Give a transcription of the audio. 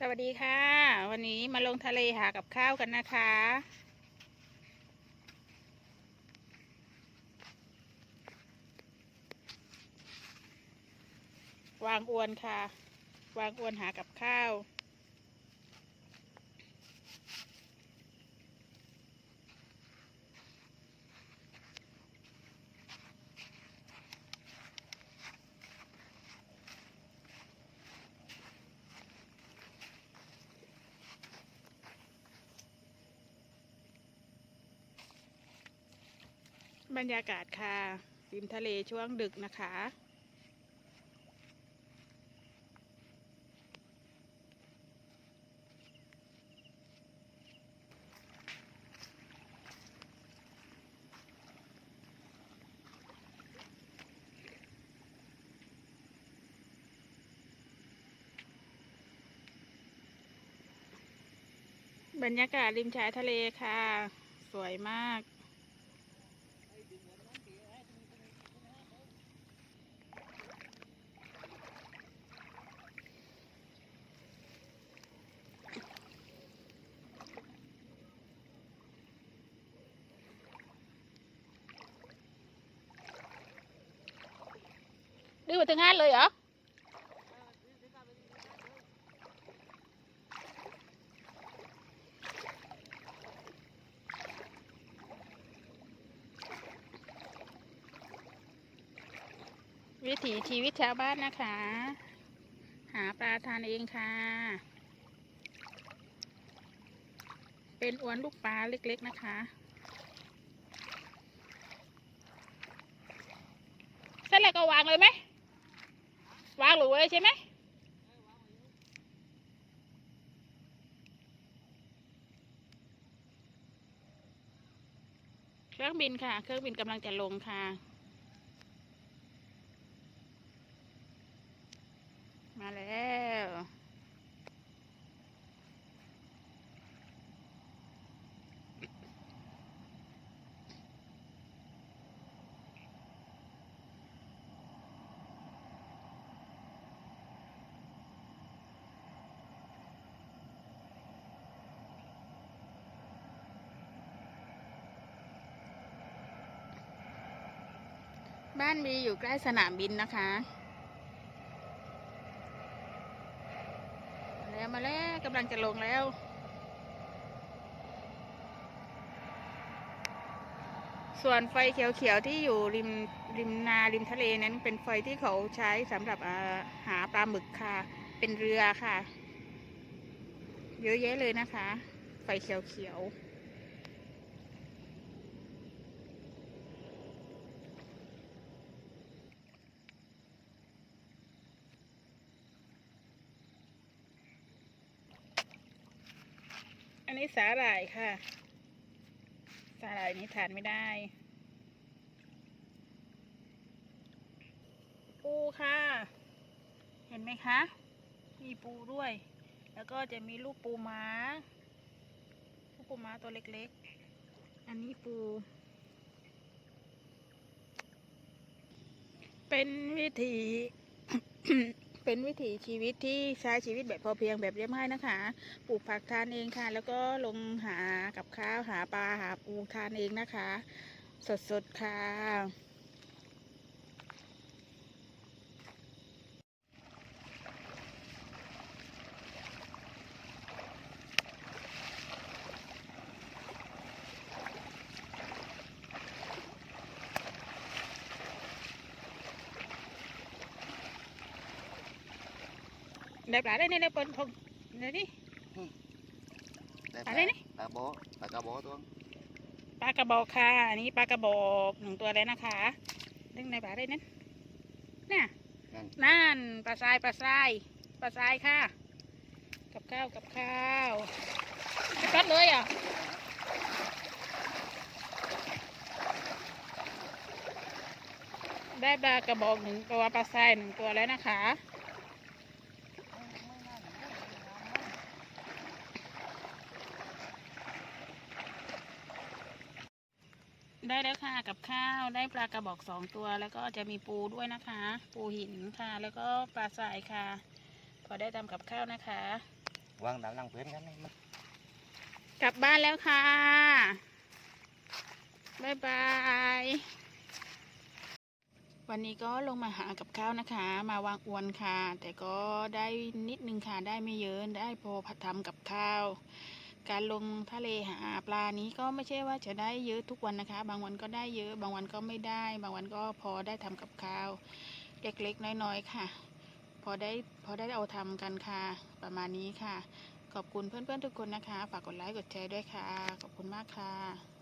สวัสดีค่ะ วันนี้มาลงทะเลหากับข้าวกันนะคะ วางอวนค่ะ วางอวนหากับข้าว บรรยากาศค่ะริมทะเลช่วงดึกนะคะ บรรยากาศริมชายทะเลค่ะ สวยมาก ดื้อมาถึงห้านเลยเหรอวิถีชีวิตชาวบ้านนะคะ หาปลาทานเองค่ะ เป็นอวนลูกปลาเล็กๆนะคะเสร็จแล้วก็วางเลยไหม วางหรือเลยใช่ไหมเครื่องบินค่ะ เครื่องบินกำลังจะลงค่ะ มาแล้ว บ้านมีอยู่ใกล้สนามบินนะคะ มาแล้วมาแล้วกำลังจะลงแล้วส่วนไฟเขียวๆที่อยู่ริมริมนาริมทะเลนั้นเป็นไฟที่เขาใช้สำหรับาหาปลาหมึกค่ะ เป็นเรือค่ะ เยอะแยะเลยนะคะ ไฟเขียวๆ นี้สาหร่ายค่ะ สาหร่ายนี้ทานไม่ได้ ปูค่ะ เห็นไหมคะ มีปูด้วย แล้วก็จะมีลูกปูม้า ลูกปูม้าตัวเล็กๆ อันนี้ปู เป็นวิถี เป็นวิถีชีวิตที่ใช้ชีวิตแบบพอเพียงแบบเรียบง่ายนะคะ ปลูกผักทานเองค่ะ แล้วก็ลงหากับข้าวหาปลาหาปูทานเองนะคะ สดๆค่ะ ได้ปลาได้เนี่ยได้ปนทงเดี๋ยวนี้ได้ปลาอะไรนี่ปลาโบะปลากระโบะตัวปลากระบอกค่ะอันนี้ปลากระบอกหนึ่งตัวแล้วนะคะดึงในปลาได้นั้นน่ะนั่นนั่นปลาทรายปลาทรายปลาทรายค่ะ กับข้าวกับข้าวไม่กัดเลยอะได้ปลากระบอกหนึ่งตัวปลาทรายหนึ่งตัวแล้วนะคะ ได้แล้วค่ะกับข้าวได้ปลากระบอกสองตัว แล้วก็จะมีปูด้วยนะคะ ปูหินค่ะ แล้วก็ปลาสายค่ะ พอได้ทำกับข้าวนะคะ วางดาวลังเพื่อนกันนะมันกลับบ้านแล้วค่ะบ๊ายบายวันนี้ก็ลงมาหากับข้าวนะคะ มาวางอวนค่ะ แต่ก็ได้นิดนึงค่ะ ได้ไม่เยอะได้พอผัดทำกับข้าว การลงทะเลหาปลานี้ก็ไม่ใช่ว่าจะได้เยอะทุกวันนะคะ บางวันก็ได้เยอะ บางวันก็ไม่ได้ บางวันก็พอได้ทำกับข้าว เล็กๆน้อยๆค่ะ พอได้พอได้เอาทำกันค่ะประมาณนี้ค่ะ ขอบคุณเพื่อนๆทุกคนนะคะ ฝากกดไลค์กดแชร์ด้วยค่ะ ขอบคุณมากค่ะ